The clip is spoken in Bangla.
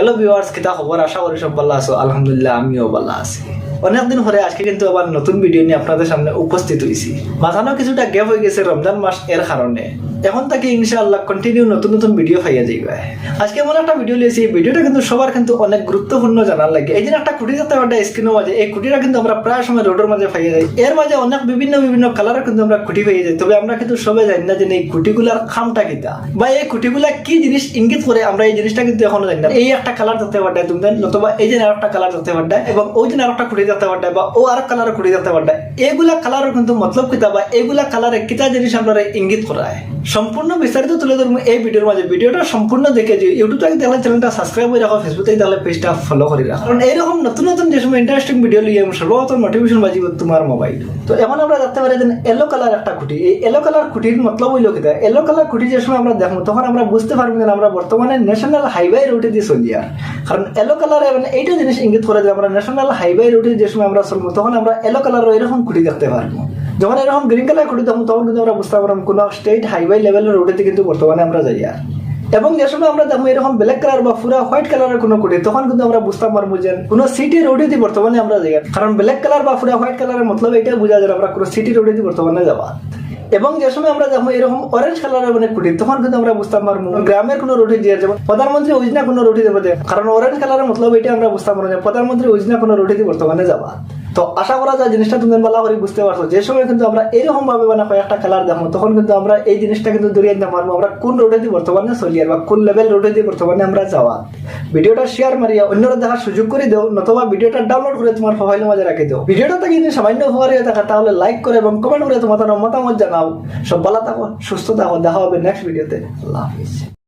হ্যালো ভিউয়ার্স কিতা খবর আশা করি সব ভালো আছো। আলহামদুলিল্লাহ, আমিও ভালো আছি। অনেকদিন পরে আজকে কিন্তু আবার নতুন ভিডিও নিয়ে আপনাদের সামনে উপস্থিত হয়েছি মাথানো কিছুটা গ্যাপ হয়ে গেছে রমজান মাস এর কারণে। এখন থেকে ইনশাআল্লাহ কন্টিনিউ নতুন নতুন ভিডিও পাইয়া যাইবে। আজকে এমন একটা ভিডিও লিয়েছি এই ভিডিওটা কিন্তু সবার কিন্তু অনেক গুরুত্বপূর্ণ জানার লাগে। এই একটা খুঁটি যাতে একটা স্ক্রিনের মাঝে, এই খুঁটিটা কিন্তু আমরা প্রায় সময় রোডের মাঝে পাইয়া যাই। এর মাঝে অনেক বিভিন্ন বিভিন্ন কালারের কিন্তু আমরা খুঁটি পেয়ে যাই। তবে আমরা কিন্তু সবাই জানি না যে এই খুঁটিগুলার খামটা কিতা বা এই খুঁটিগুলা কি জিনিস ইঙ্গিত করে, আমরা এই জিনিসটা কিন্তু এখনও জানি না। এই একটা কালার যাতে পাঠায় তুমি জানি নতুবা এই যে আর একটা কালার যাতে পাঠায় এবং ওই দিন আর একটা খুঁটি যাতে পাঠায় বা ও আর কালার খুঁটি যাতে পাঠায় এগুলা কালারের কিন্তু মতলব কিতা বা এগুলা কালারে কিতা জিনিস আমরা ইঙ্গিত করায়। সম্পূর্ণ বিস্তারিত তুলে ধরবো এই ভিডিওর মাঝে। ভিডিওটা সম্পূর্ণ দেখে যে ইউটিউব থেকে দেখলে চ্যানেলটা সাবস্ক্রাইব করে রাখো ফেসবুক থেকে দেখলে পেজটা ফলো করে রাখো। কারণ এইরকম নতুন নতুন যে সময় ইন্টারেস্টিং ভিডিও লিয়ে আমি সর্বপ্রথম নোটিফিকেশন বাজিব তোমার মোবাইল তো এমন আমরা দেখতে পারি যে এলো কালার একটা খুঁটি এই এলো কালার খুঁটির মতলব হইল কিতা এলো কালার খুঁটি যে সময় আমরা দেখব, তখন আমরা বুঝতে পারব যে আমরা বর্তমানে ন্যাশনাল হাইওয়ে রুটে দিয়ে চলি আর। কারণ এলো কালার মানে এইটা জিনিস ইঙ্গিত করে যে আমরা ন্যাশনাল হাইওয়ে রুটে যে সময় আমরা চলবো, তখন আমরা এলো কালার এরকম খুঁটি দেখতে পারব। যখন এরকম গ্রিন কালার খুঁটি তখন তখন কিন্তু আমরা বুঝতে পারলাম কোনো স্টেট হাইওয়ে লেভেলের রোডেতে কিন্তু বর্তমানে আমরা যাই আর এবং যে সময় আমরা দেখব এরকম ব্ল্যাক কালার বা পুরা হোয়াইট কালারের কোনো কুটি তখন কিন্তু আমরা বুঝতে পারব যে কোনো সিটি রোডে দিয়ে বর্তমানে আমরা যাই। কারণ ব্ল্যাক কালার বা পুরা হোয়াইট কালারের মতলব এটাই বোঝা যায় আমরা কোনো সিটি রোডে দিয়ে বর্তমানে যাবা এবং যে সময় আমরা দেখব এরকম অরেঞ্জ কালারের মানে কুটি তখন কিন্তু আমরা বুঝতে পারব গ্রামের কোনো রুটি দিয়ে যেমন প্রধানমন্ত্রী উজনা কোনো রুটি দেবো। কারণ অরেঞ্জ কালারের মতলব এটা আমরা বুঝতে পারব যে প্রধানমন্ত্রী উজনা কোনো রুটি দিয়ে বর্তমানে যাবা তো আশা করা যায় জিনিসটা তুমি ভালো করে বুঝতে পারছ। যে সময় কিন্তু আমরা এরকম ভাবে মানে কয়েকটা খেলার দেখো তখন কিন্তু আমরা এই জিনিসটা কিন্তু দূরিয়ে নিতে পারব। আমরা কোন রোডে দিয়ে বর্তমানে চলি আর বা কোন লেভেল রোডে দিয়ে বর্তমানে আমরা যাওয়া। ভিডিওটা শেয়ার মারিয়া, অন্যরা দেখার সুযোগ করে দেও, নতুবা ভিডিওটা ডাউনলোড করে তোমার মোবাইলের মাঝে রাখে দেও। ভিডিওটা থেকে যদি সামান্য উপকার হয়ে থাকে তাহলে লাইক করে এবং কমেন্ট করে তোমার মতামত জানাও। সব ভালো থাকো, সুস্থ থাকো, দেখা হবে নেক্সট ভিডিওতে আল্লাহ হাফিজ।